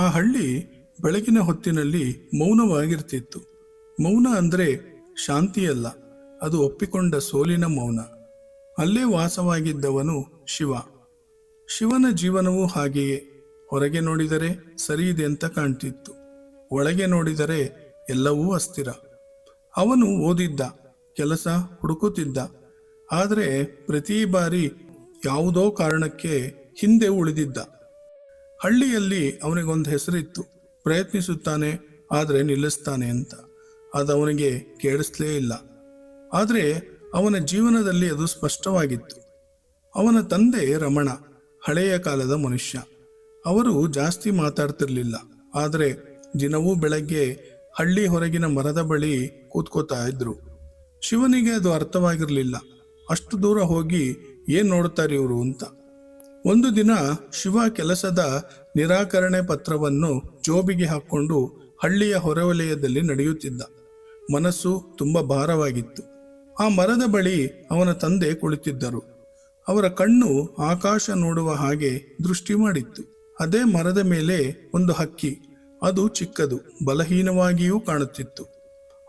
ಆ ಹಳ್ಳಿ ಬೆಳಗಿನ ಹೊತ್ತಿನಲ್ಲಿ ಮೌನವಾಗಿರ್ತಿತ್ತು. ಮೌನ ಅಂದ್ರೆ ಶಾಂತಿಯಲ್ಲ, ಅದು ಒಪ್ಪಿಕೊಂಡ ಸೋಲಿನ ಮೌನ. ಅಲ್ಲೇ ವಾಸವಾಗಿದ್ದವನು ಶಿವ. ಶಿವನ ಜೀವನವೂ ಹಾಗೆಯೇ. ಹೊರಗೆ ನೋಡಿದರೆ ಸರಿಯಿದೆ ಅಂತ ಕಾಣ್ತಿತ್ತು. ಒಳಗೆ ನೋಡಿದರೆ ಎಲ್ಲವೂ ಅಸ್ಥಿರ. ಅವನು ಓದಿದ್ದ, ಕೆಲಸ ಹುಡುಕುತ್ತಿದ್ದ. ಆದರೆ ಪ್ರತಿ ಬಾರಿ ಯಾವುದೋ ಕಾರಣಕ್ಕೆ ಹಿಂದೆ ಉಳಿದಿದ್ದ. ಹಳ್ಳಿಯಲ್ಲಿ ಅವನಿಗೊಂದು ಹೆಸರಿತ್ತು. ಪ್ರಯತ್ನಿಸುತ್ತಾನೆ, ಆದರೆ ನಿಲ್ಲಿಸ್ತಾನೆ ಅಂತ. ಅದು ಅವನಿಗೆ ಕೇಳಿಸ್ಲೇ ಇಲ್ಲ. ಆದರೆ ಅವನ ಜೀವನದಲ್ಲಿ ಅದು ಸ್ಪಷ್ಟವಾಗಿತ್ತು. ಅವನ ತಂದೆ ರಮಣ, ಹಳೆಯ ಕಾಲದ ಮನುಷ್ಯ. ಅವರು ಜಾಸ್ತಿ ಮಾತಾಡ್ತಿರ್ಲಿಲ್ಲ. ಆದರೆ ದಿನವೂ ಬೆಳಗ್ಗೆ ಹಳ್ಳಿ ಹೊರಗಿನ ಮರದ ಬಳಿ ಕೂತ್ಕೋತಾ ಇದ್ರು. ಶಿವನಿಗೆ ಅದು ಅರ್ಥವಾಗಿರಲಿಲ್ಲ. ಅಷ್ಟು ದೂರ ಹೋಗಿ ಏನ್ ನೋಡ್ತಾರೆ ಇವರು ಅಂತ. ಒಂದು ದಿನ ಶಿವ ಕೆಲಸದ ನಿರಾಕರಣೆ ಪತ್ರವನ್ನು ಜೋಬಿಗೆ ಹಾಕ್ಕೊಂಡು ಹಳ್ಳಿಯ ಹೊರವಲಯದಲ್ಲಿ ನಡೆಯುತ್ತಿದ್ದ. ಮನಸ್ಸು ತುಂಬ ಭಾರವಾಗಿತ್ತು. ಆ ಮರದ ಬಳಿ ಅವನ ತಂದೆ ಕುಳಿತಿದ್ದರು. ಅವರ ಕಣ್ಣು ಆಕಾಶ ನೋಡುವ ಹಾಗೆ ದೃಷ್ಟಿ ಮಾಡಿತ್ತು. ಅದೇ ಮರದ ಮೇಲೆ ಒಂದು ಹಕ್ಕಿ. ಅದು ಚಿಕ್ಕದು, ಬಲಹೀನವಾಗಿಯೂ ಕಾಣುತ್ತಿತ್ತು.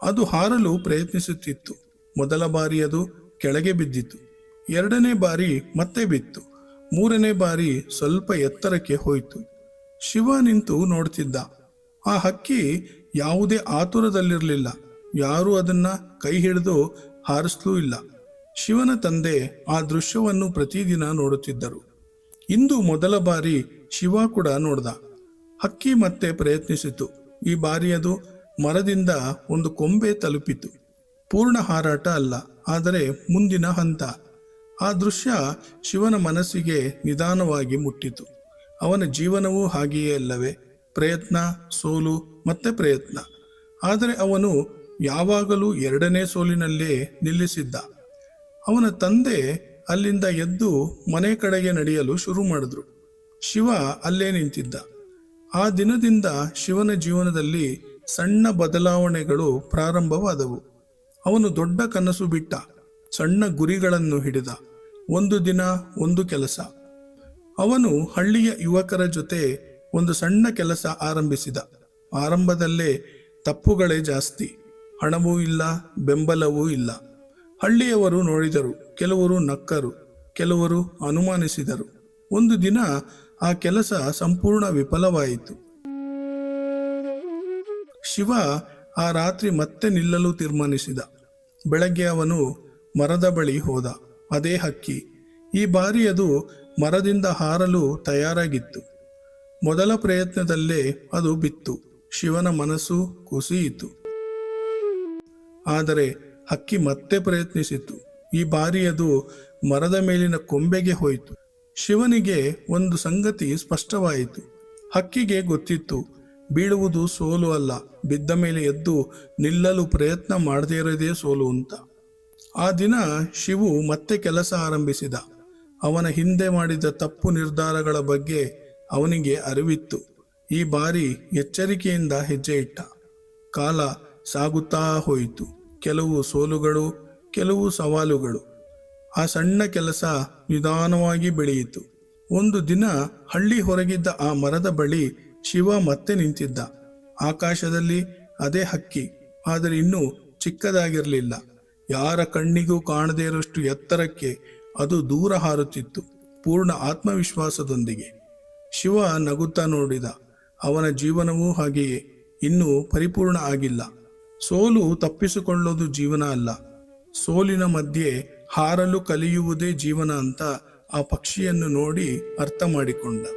ಅದು ಹಾರಲು ಪ್ರಯತ್ನಿಸುತ್ತಿತ್ತು. ಮೊದಲ ಬಾರಿ ಅದು ಕೆಳಗೆ ಬಿದ್ದಿತು. ಎರಡನೇ ಬಾರಿ ಮತ್ತೆ ಬಿತ್ತು. ಮೂರನೇ ಬಾರಿ ಸ್ವಲ್ಪ ಎತ್ತರಕ್ಕೆ ಹೋಯಿತು. ಶಿವ ನಿಂತು ನೋಡ್ತಿದ್ದ. ಆ ಹಕ್ಕಿ ಯಾವುದೇ ಆತುರದಲ್ಲಿರಲಿಲ್ಲ. ಯಾರೂ ಅದನ್ನ ಕೈ ಹಿಡಿದು ಹಾರಿಸ್ಲೂ ಇಲ್ಲ. ಶಿವನ ತಂದೆ ಆ ದೃಶ್ಯವನ್ನು ಪ್ರತಿದಿನ ನೋಡುತ್ತಿದ್ದರು. ಇಂದು ಮೊದಲ ಬಾರಿ ಶಿವ ಕೂಡ ನೋಡ್ದ. ಹಕ್ಕಿ ಮತ್ತೆ ಪ್ರಯತ್ನಿಸಿತು. ಈ ಬಾರಿ ಅದು ಮರದಿಂದ ಒಂದು ಕೊಂಬೆ ತಲುಪಿತು. ಪೂರ್ಣ ಹಾರಾಟ ಅಲ್ಲ, ಆದರೆ ಮುಂದಿನ ಹಂತ. ಆ ದೃಶ್ಯ ಶಿವನ ಮನಸ್ಸಿಗೆ ನಿಧಾನವಾಗಿ ಮುಟ್ಟಿತು. ಅವನ ಜೀವನವೂ ಹಾಗೆಯೇ ಅಲ್ಲವೇ? ಪ್ರಯತ್ನ, ಸೋಲು, ಮತ್ತೆ ಪ್ರಯತ್ನ. ಆದರೆ ಅವನು ಯಾವಾಗಲೂ ಎರಡನೇ ಸೋಲಿನಲ್ಲೇ ನಿಲ್ಲಿಸಿದ್ದ. ಅವನ ತಂದೆ ಅಲ್ಲಿಂದ ಎದ್ದು ಮನೆ ಕಡೆಗೆ ನಡೆಯಲು ಶುರು ಮಾಡಿದ್ರು. ಶಿವ ಅಲ್ಲೇ ನಿಂತಿದ್ದ. ಆ ದಿನದಿಂದ ಶಿವನ ಜೀವನದಲ್ಲಿ ಸಣ್ಣ ಬದಲಾವಣೆಗಳು ಪ್ರಾರಂಭವಾದವು. ಅವನು ದೊಡ್ಡ ಕನಸು ಬಿಟ್ಟ. ಸಣ್ಣ ಗುರಿಗಳನ್ನು ಹಿಡಿದ. ಒಂದು ದಿನ ಒಂದು ಕೆಲಸ. ಅವನು ಹಳ್ಳಿಯ ಯುವಕರ ಜೊತೆ ಒಂದು ಸಣ್ಣ ಕೆಲಸ ಆರಂಭಿಸಿದ. ಆರಂಭದಲ್ಲೇ ತಪ್ಪುಗಳೇ ಜಾಸ್ತಿ, ಹಣವೂ ಇಲ್ಲ, ಬೆಂಬಲವೂ ಇಲ್ಲ. ಹಳ್ಳಿಯವರು ನೋಡಿದರು, ಕೆಲವರು ನಕ್ಕರು, ಕೆಲವರು ಅನುಮಾನಿಸಿದರು. ಒಂದು ದಿನ ಆ ಕೆಲಸ ಸಂಪೂರ್ಣ ವಿಫಲವಾಯಿತು. ಶಿವ ಆ ರಾತ್ರಿ ಮತ್ತೆ ನಿಲ್ಲಲು ತೀರ್ಮಾನಿಸಿದ. ಬೆಳಗ್ಗೆ ಅವನು ಮರದ ಬಳಿ ಹೋದ. ಅದೇ ಹಕ್ಕಿ. ಈ ಬಾರಿ ಅದು ಮರದಿಂದ ಹಾರಲು ತಯಾರಾಗಿತ್ತು. ಮೊದಲ ಪ್ರಯತ್ನದಲ್ಲೇ ಅದು ಬಿತ್ತು. ಶಿವನ ಮನಸ್ಸು ಕುಸಿಯಿತು. ಆದರೆ ಹಕ್ಕಿ ಮತ್ತೆ ಪ್ರಯತ್ನಿಸಿತು. ಈ ಬಾರಿ ಅದು ಮರದ ಮೇಲಿನ ಕೊಂಬೆಗೆ ಹೋಯಿತು. ಶಿವನಿಗೆ ಒಂದು ಸಂಗತಿ ಸ್ಪಷ್ಟವಾಯಿತು. ಹಕ್ಕಿಗೆ ಗೊತ್ತಿತ್ತು, ಬೀಳುವುದು ಸೋಲು ಅಲ್ಲ, ಬಿದ್ದ ಮೇಲೆ ಎದ್ದು ನಿಲ್ಲಲು ಪ್ರಯತ್ನ ಮಾಡದೇ ಇರೋದೇ ಸೋಲು ಅಂತ. ಆ ದಿನ ಶಿವು ಮತ್ತೆ ಕೆಲಸ ಆರಂಭಿಸಿದ. ಅವನ ಹಿಂದೆ ಮಾಡಿದ ತಪ್ಪು ನಿರ್ಧಾರಗಳ ಬಗ್ಗೆ ಅವನಿಗೆ ಅರಿವಿತ್ತು. ಈ ಬಾರಿ ಎಚ್ಚರಿಕೆಯಿಂದ ಹೆಜ್ಜೆ ಇಟ್ಟ. ಕಾಲ ಸಾಗುತ್ತಾ ಹೋಯಿತು. ಕೆಲವು ಸೋಲುಗಳು, ಕೆಲವು ಸವಾಲುಗಳು. ಆ ಸಣ್ಣ ಕೆಲಸ ನಿಧಾನವಾಗಿ ಬೆಳೆಯಿತು. ಒಂದು ದಿನ ಹಳ್ಳಿ ಹೊರಗಿದ್ದ ಆ ಮರದ ಬಳಿ ಶಿವ ಮತ್ತೆ ನಿಂತಿದ್ದ. ಆಕಾಶದಲ್ಲಿ ಅದೇ ಹಕ್ಕಿ, ಆದರೆ ಇನ್ನೂ ಚಿಕ್ಕದಾಗಿರಲಿಲ್ಲ. ಯಾರ ಕಣ್ಣಿಗೂ ಕಾಣದೇ ಇರೋಷ್ಟು ಎತ್ತರಕ್ಕೆ ಅದು ದೂರ ಹಾರುತ್ತಿತ್ತು ಪೂರ್ಣ ಆತ್ಮವಿಶ್ವಾಸದೊಂದಿಗೆ. ಶಿವ ನಗುತ್ತಾ ನೋಡಿದ, ಅವನ ಜೀವನವೂ ಹಾಗೆಯೇ, ಇನ್ನೂ ಪರಿಪೂರ್ಣ ಆಗಿಲ್ಲ. ಸೋಲು ತಪ್ಪಿಸಿಕೊಳ್ಳೋದು ಜೀವನ ಅಲ್ಲ. ಸೋಲಿನ ಮಧ್ಯೆ ಹಾರಲು ಕಲಿಯುವುದೇ ಜೀವನ ಅಂತ ಆ ಪಕ್ಷಿಯನ್ನು ನೋಡಿ ಅರ್ಥ ಮಾಡಿಕೊಂಡ.